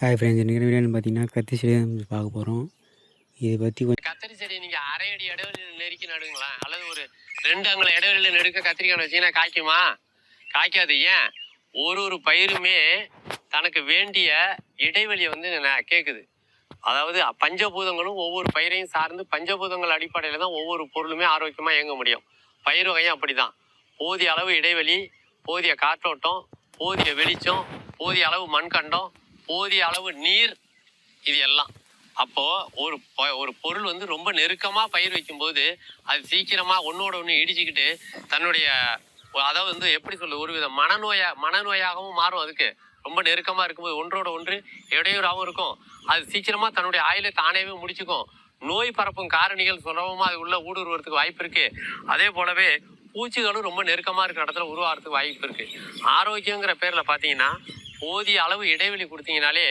Hi friends இன்றைக்கி வீடியோன்னு பார்த்தீங்கன்னா கத்தி செடி பார்க்க போகிறோம் இதை பற்றி கொஞ்சம் கத்திரி செடி நீங்கள் அரை அடி இடைவெளியில் நெருக்கி நடுங்களேன் அல்லது ஒரு ரெண்டு அங்குல இடைவெளியில் நெடுக்க கத்திரிக்காய் வச்சீங்கன்னா காய்க்குமா? காய்க்காது. ஏன்? ஒரு ஒரு பயிருமே தனக்கு வேண்டிய இடைவெளியை வந்து ந- கேட்குது அதாவது பஞ்சபூதங்களும் ஒவ்வொரு பயிரையும் சார்ந்து பஞ்சபூதங்கள் அடிப்படையில் தான் ஒவ்வொரு பொருளுமே ஆரோக்கியமாக இயங்க முடியும். பயிர் வகையும் அப்படிதான். போதிய அளவு இடைவெளி போதிய காற்றோட்டம் போதிய வெளிச்சம் போதிய அளவு மண்கண்டம் போதிய அளவு நீர் இது எல்லாம். அப்போ ஒரு ஒரு பொருள் வந்து ரொம்ப நெருக்கமா பயிர் வைக்கும்போது அது சீக்கிரமா ஒன்னோட ஒன்று இடிச்சுக்கிட்டு தன்னுடைய அதாவது வந்து எப்படி சொல்ல ஒரு வித மனநோயா மனநோயாகவும் மாறும் அதுக்கு. ரொம்ப நெருக்கமா இருக்கும்போது ஒன்றோட ஒன்று இடையூறாகவும் இருக்கும். அது சீக்கிரமா தன்னுடைய ஆயுளை தானேவே முடிச்சுக்கும். நோய் பரப்பும் காரணிகள் சுலபமா அது உள்ள ஊடுருவறதுக்கு வாய்ப்பு இருக்கு. அதே போலவே பூச்சிகளும் ரொம்ப நெருக்கமா இருக்கிற இடத்துல உருவாகிறதுக்கு வாய்ப்பு இருக்கு. ஆரோக்கியங்கிற பேர்ல பாத்தீங்கன்னா போதிய அளவு இடைவெளி கொடுத்தீங்கனாலே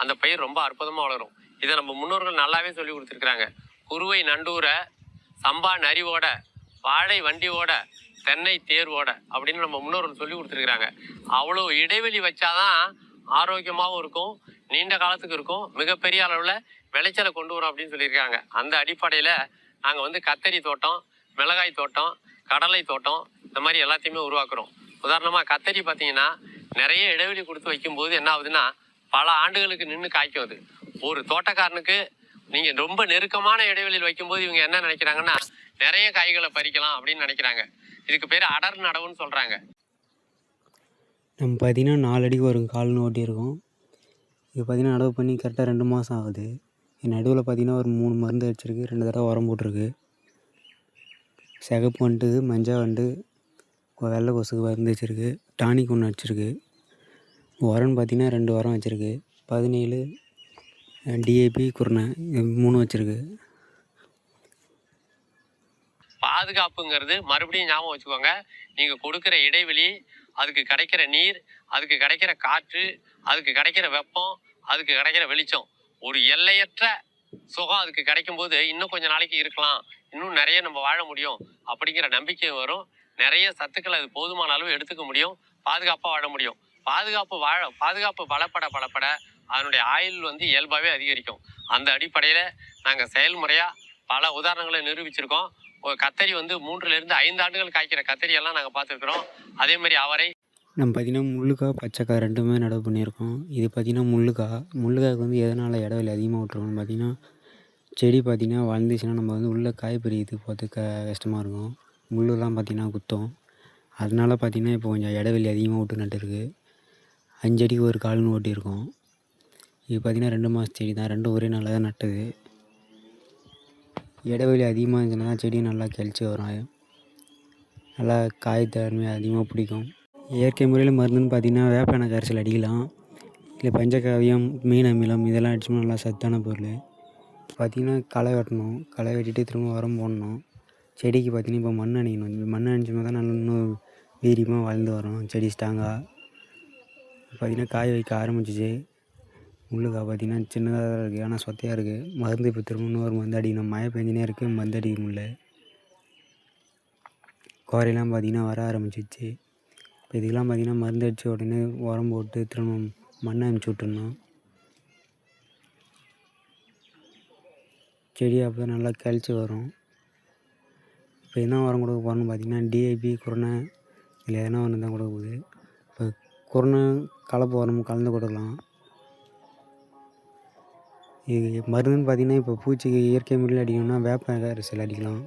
அந்த பயிர் ரொம்ப அற்புதமாக வளரும். இதை நம்ம முன்னோர்கள் நல்லாவே சொல்லி கொடுத்துருக்குறாங்க. குருவை நண்டூரை சம்பா நரிவோட வாழை வண்டியோட தென்னை தேர்வோட அப்படின்னு நம்ம முன்னோர்கள் சொல்லி கொடுத்துருக்குறாங்க. அவ்வளோ இடைவெளி வச்சாதான் ஆரோக்கியமாகவும் இருக்கும் நீண்ட காலத்துக்கு இருக்கும் மிகப்பெரிய அளவில் விளைச்சலை கொண்டு வரும் அப்படின்னு சொல்லியிருக்காங்க. அந்த அடிப்படையில் நாங்கள் வந்து கத்தரி தோட்டம் மிளகாய் தோட்டம் கடலை தோட்டம் இந்த மாதிரி எல்லாத்தையுமே உருவாக்குறோம். உதாரணமாக கத்தரி பார்த்தீங்கன்னா நிறைய இடைவெளி கொடுத்து வைக்கும்போது என்ன ஆகுதுன்னா பல ஆண்டுகளுக்கு நின்று காய்க்கும் அது. ஒரு தோட்டக்காரனுக்கு நீங்கள் ரொம்ப நெருக்கமான இடைவெளியில் வைக்கும்போது இவங்க என்ன நினைக்கிறாங்கன்னா நிறைய காய்களை பறிக்கலாம் அப்படின்னு நினைக்கிறாங்க. இதுக்கு பேர் அடர் நடவுன்னு சொல்கிறாங்க நம்ம பார்த்தீங்கன்னா நாலு அடிக்கு ஒரு கால்னு ஓட்டியிருக்கோம். இது பார்த்தீங்கன்னா நடவு பண்ணி கரெக்டாக ரெண்டு மாதம் ஆகுது. என் நடுவில் பார்த்தீங்கன்னா ஒரு மூணு மருந்து அடிச்சிருக்கு ரெண்டு தடவை உரம் போட்டிருக்கு. சிகப்பு வண்டு மஞ்சள் வந்துட்டு வெள்ளை கொசுக்கு மருந்து வச்சுருக்கு. டானிக் ஒன்று வச்சுருக்கு உரம்னு பார்த்தீங்கன்னா ரெண்டு உரம் வச்சுருக்கு. பதினேழு டிஏபி குருணை இது மூணு வச்சுருக்கு. பாதுகாப்புங்கிறது மறுபடியும் ஞாபகம் வச்சுக்கோங்க. நீங்கள் கொடுக்குற இடைவெளி அதுக்கு கிடைக்கிற நீர் அதுக்கு கிடைக்கிற காற்று அதுக்கு கிடைக்கிற வெப்பம் அதுக்கு கிடைக்கிற வெளிச்சம். ஒரு எல்லையற்ற சுகம் அதுக்கு கிடைக்கும் போது இன்னும் கொஞ்ச நாளைக்கு இருக்கலாம். இன்னும் நிறைய நம்ம வாழ முடியும். அப்படிங்கிற நம்பிக்கை வரும். நிறைய சத்துக்களை அது போதுமான அளவு எடுத்துக்க முடியும் பாதுகாப்பாக வாழ முடியும். பாதுகாப்பு வாழ பாதுகாப்பு பலப்பட பலப்பட அதனுடைய ஆயுள் வந்து இயல்பாகவே அதிகரிக்கும். அந்த அடிப்படையில் நாங்கள் செயல்முறையாக பல உதாரணங்களை நிரூபிச்சிருக்கோம். ஒரு கத்தரி வந்து மூன்றுலேருந்து ஐந்து ஆண்டுகள் காய்க்கிற கத்தரியெல்லாம் நாங்கள் பார்த்துருக்குறோம். அதே மாதிரி அவரை நம்ம பார்த்தீங்கன்னா முள்ளுக்காய் பச்சைக்காய் ரெண்டுமே நடவு பண்ணியிருக்கோம். இது பார்த்தீங்கன்னா முள்ளுக்காய் முள்ளுக்காய்க்கு வந்து எதனால் இடைவெளி அதிகமாக விட்டுருவோம்னு பார்த்தீங்கன்னா செடி பார்த்தீங்கன்னா வளர்ந்துச்சுன்னா நம்ம வந்து உள்ளே காய் பறிக்கிறதுக்கு போகிறது க கஷ்டமாக இருக்கும். முள்ளெல்லாம் பார்த்திங்கன்னா குத்தும். அதனால பார்த்தீங்கன்னா இப்போ கொஞ்சம் இடைவெளி அதிகமாக விட்டு நட்டுருக்கு அஞ்சு அடிக்கு ஒரு கால்னு ஓட்டியிருக்கோம். இது பார்த்திங்கன்னா ரெண்டு மாதம் செடி தான். ரெண்டும் ஒரே நாளில் தான் நட்டது. இடைவெளி அதிகமாக இருந்துச்சுன்னா தான் செடி நல்லா கழிச்சு வரும். நல்லா காய் தன்மை அதிகமாக பிடிக்கும். இயற்கை முறையில் மருந்துன்னு பார்த்தீங்கன்னா வேப்ப கரைச்சல் கரைசல் அடிக்கலாம். இல்லை பஞ்சகாவியம் மீன் அமிலம் இதெல்லாம் அடிச்சோம்னா நல்லா சத்தான பொருள். பார்த்திங்கன்னா களை வெட்டணும். களை வெட்டிட்டு திரும்ப உரம் போடணும். செடிக்கு பார்த்தீங்கன்னா இப்போ மண் அணிக்கணும் மண் அணிச்சோம்னா தான் நல்லா இன்னும் வீரியமாக வளர்ந்து வரும். செடி ஸ்ட்ராங்காக பார்த்தீங்கன்னா காய் வைக்க ஆரம்பிச்சிச்சு. முள்ளுக்காய் பார்த்திங்கன்னா சின்னதாக தான் இருக்குது ஆனால் சொத்தையாக இருக்குது மருந்து இப்போ திரும்ப இன்னொரு மருந்து அடிக்கணும். மழை பெஞ்சினே இருக்குது மருந்து அடிக்க முடியல. கோரையெல்லாம் பார்த்திங்கன்னா வர ஆரம்பிச்சிச்சு. இப்போ இதுக்கெல்லாம் பார்த்திங்கன்னா மருந்து அடித்த உடனே உரம் போட்டு திரும்ப மண்ணை அனுப்பிச்சி விட்டுறணும். செடி அப்போ நல்லா கிளச்சி வரும். இப்போ என்ன உரம் கொடுக்க போகிறோன்னு பார்த்தீங்கன்னா டிஏபி குருணை இல்லை எதனா ஒன்று தான் கொடுக்க போகுது. இப்போ குருணை கலப்பு உரம் கலந்து கொடுக்கலாம். இது மருந்துன்னு பார்த்தீங்கன்னா இப்போ பூச்சிக்கு இயற்கை முறையில் அடிக்கணும்னா வேப்ப கரைசல் அடிக்கலாம்.